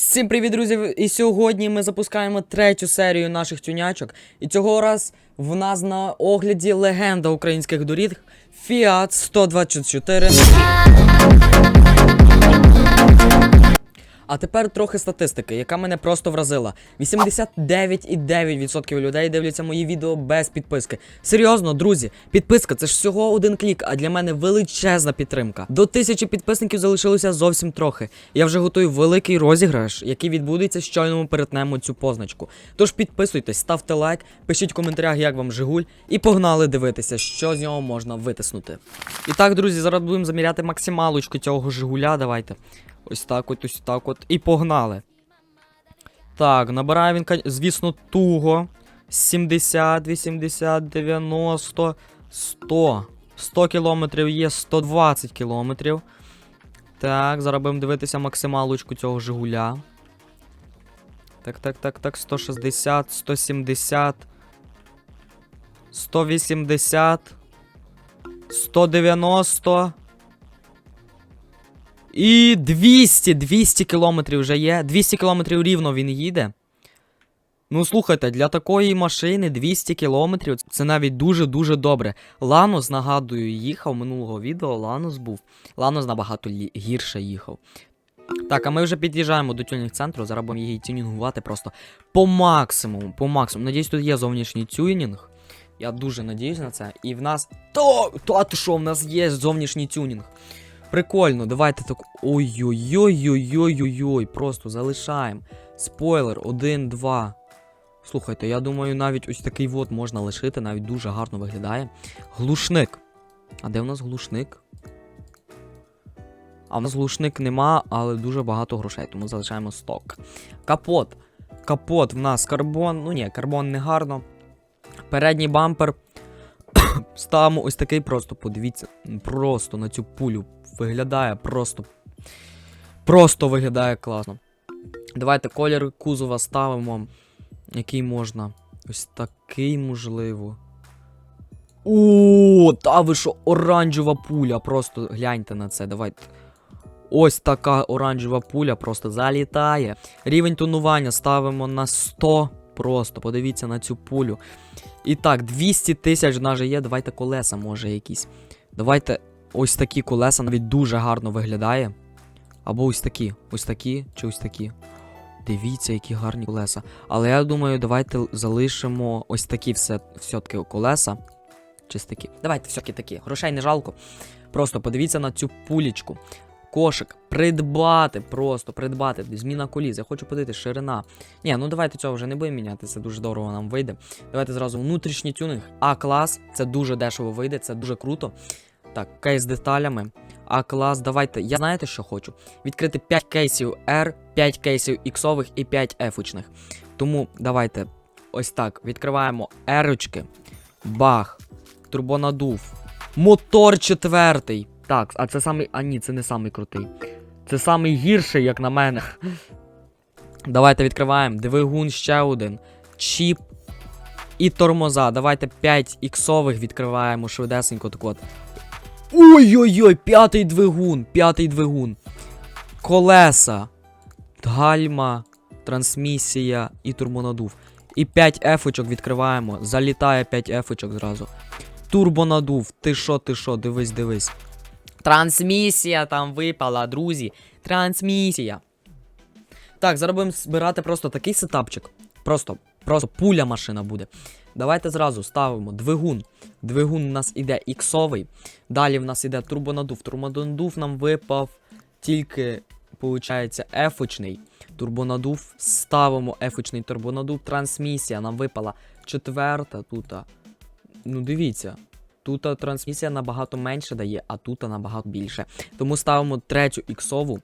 Всім привіт, друзі! І сьогодні ми запускаємо третю серію наших тюнячок. І цього раз в нас на огляді легенда українських доріг Fiat 124. А тепер трохи статистики, яка мене просто вразила. 89,9% людей дивляться мої відео без підписки. Серйозно, друзі, підписка це ж всього один клік, а для мене величезна підтримка. До тисячі підписників залишилося зовсім трохи. Я вже готую великий розіграш, який відбудеться щойно ми перетнемо цю позначку. Тож підписуйтесь, ставте лайк, пишіть в коментарях, як вам Жигуль, і погнали дивитися, що з нього можна витиснути. І так, друзі, зараз будемо заміряти максималочку цього Жигуля. Давайте. Ось так от, ось так от. І погнали. Так, набирає він, звісно, туго. 70, 80, 90, 100. 100 кілометрів є 120 кілометрів. Так, зараз будемо дивитися максималочку цього Жигуля. Так, так, так, так, 160, 170, 180, 190. І 200, 200 кілометрів вже є. 200 кілометрів рівно він їде. Ну, слухайте, для такої машини 200 кілометрів це навіть дуже-дуже добре. Ланос, нагадую, їхав минулого відео. Ланос був. Ланос набагато гірше їхав. Так, а ми вже під'їжджаємо до тюнінг центру. Зараз будемо її тюнінгувати просто по максимуму. По максимуму. Надіюсь, тут є зовнішній тюнінг. Я дуже надіюсь на це. І в нас. То! То, а то що, в нас є зовнішній тюнінг. Прикольно, давайте так. Ой-ой-ой-ой-ой-ой-ой. Просто залишаємо. Спойлер, 1, 2. Слухайте, я думаю, навіть ось такий вот можна лишити, навіть дуже гарно виглядає. Глушник. А де в нас глушник? А в нас глушник нема, але дуже багато грошей, тому залишаємо сток. Капот. Капот в нас карбон. Ну ні, карбон не гарно. Передній бампер. Ставимо ось такий просто, подивіться, просто на цю пулю виглядає просто. Просто виглядає класно. Давайте колір кузова ставимо. Який можна. Ось такий можливо. О, та ви що, оранжева пуля. Просто гляньте на це. Давайте. Ось така оранжева пуля просто залітає. Рівень тонування ставимо на 100. Просто подивіться на цю пулю. І так, 200 тисяч в нас же є. Давайте колеса, може, якісь. Давайте ось такі колеса навіть дуже гарно виглядає. Або ось такі, ось такі, чи ось такі. Дивіться, які гарні колеса. Але я думаю, давайте залишимо ось такі все, все-таки колеса. Чи такі. Давайте все-таки такі. Грошей не жалко. Просто подивіться на цю пулічку. Кошик. Придбати, просто придбати. Зміна коліс. Я хочу подивитися, ширина. Ні, ну давайте цього вже не будемо міняти, це дуже дорого нам вийде. Давайте зразу внутрішній тюнинг. А-клас. Це дуже дешево вийде, це дуже круто. Так, кейс з деталями. А клас, давайте. Я знаєте, що хочу? Відкрити 5 кейсів R, 5 кейсів іксових і 5 F-очних. Тому давайте ось так. Відкриваємо R-очки. Бах. Турбонадув. Мотор четвертий. Так, а це самий. А ні, це не самий крутий. Це самий гірший, як на мене. Давайте відкриваємо. Двигун ще один. Чіп. І тормоза. Давайте 5 іксових відкриваємо швидесенько так от. Ой-ой-ой, п'ятий двигун, п'ятий двигун. Колеса, гальма, трансмісія і турбонадув. І 5 ефочок відкриваємо. Залітає 5 ефочок зразу. Турбонадув. Ти що, ти що, дивись, дивись. Трансмісія там випала, друзі. Трансмісія. Так, зараз будемо збирати просто такий сетапчик. Просто, просто пуля машина буде. Давайте зразу ставимо двигун. Двигун у нас іде іксовий. Далі в нас іде турбонадув. Турбонадув нам випав тільки, виходить, ефочний. Турбонадув. Ставимо ефочний турбонадув. Трансмісія нам випала четверта тут. Ну, дивіться. Тут трансмісія набагато менше дає, а тут набагато більше. Тому ставимо третю іксову.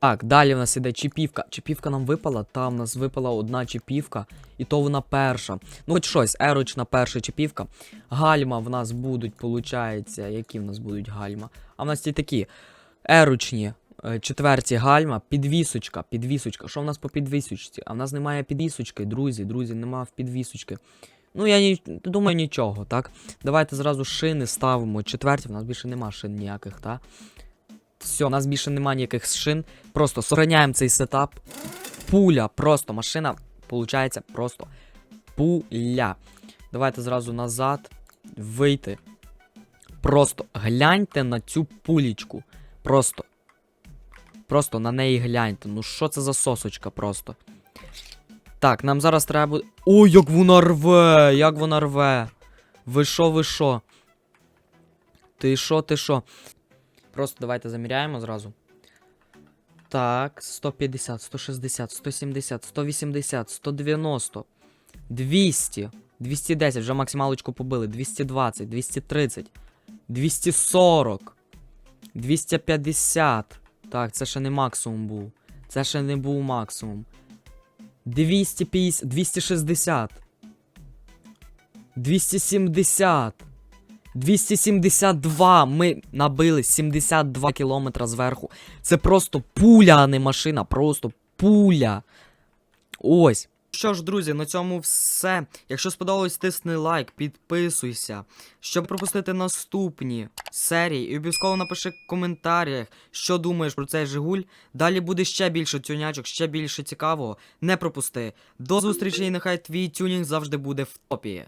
Так, далі в нас іде чіпівка. Чіпівка нам випала, там в нас випала одна чіпівка, і то вона перша. Ну, хоч щось, ерочна перша чіпівка. Гальма в нас будуть, виходить, які в нас будуть гальма? А в нас ті такі ерочні. е, Четверті гальма, підвісочка, підвісочка. Що в нас по підвісочці? А в нас немає підвісочки, друзі, друзі, немає підвісочки. Ну, я ні, думаю, нічого, так? Давайте зразу шини ставимо. Четверті, в нас більше нема шин ніяких, так? Все, у нас більше немає ніяких шин. Просто сохраняємо цей сетап. Пуля, просто машина, получається, просто пуля. Давайте зразу назад. Вийти. Просто гляньте на цю пулічку. Просто. Просто на неї гляньте. Ну що це за сосочка просто. Так, нам зараз треба буде. Ой, як вона рве! Як вона рве! Ви що, ви що? Ти що, ти що? Просто давайте заміряємо зразу. Так, 150, 160, 170, 180, 190, 200, 210, вже максималочку побили, 220, 230, 240, 250. Так, це ще не максимум був. Це ще не був максимум. 250, 260. 270. 272. Ми набили 72 кілометра зверху. Це просто пуля, а не машина. Просто пуля. Ось. Що ж, друзі, на цьому все. Якщо сподобалось, тисни лайк, підписуйся. Щоб пропустити наступні серії, і обов'язково напиши в коментарях, що думаєш про цей Жигуль. Далі буде ще більше тюнячок, ще більше цікавого. Не пропусти. До зустрічі і нехай твій тюнінг завжди буде в топі.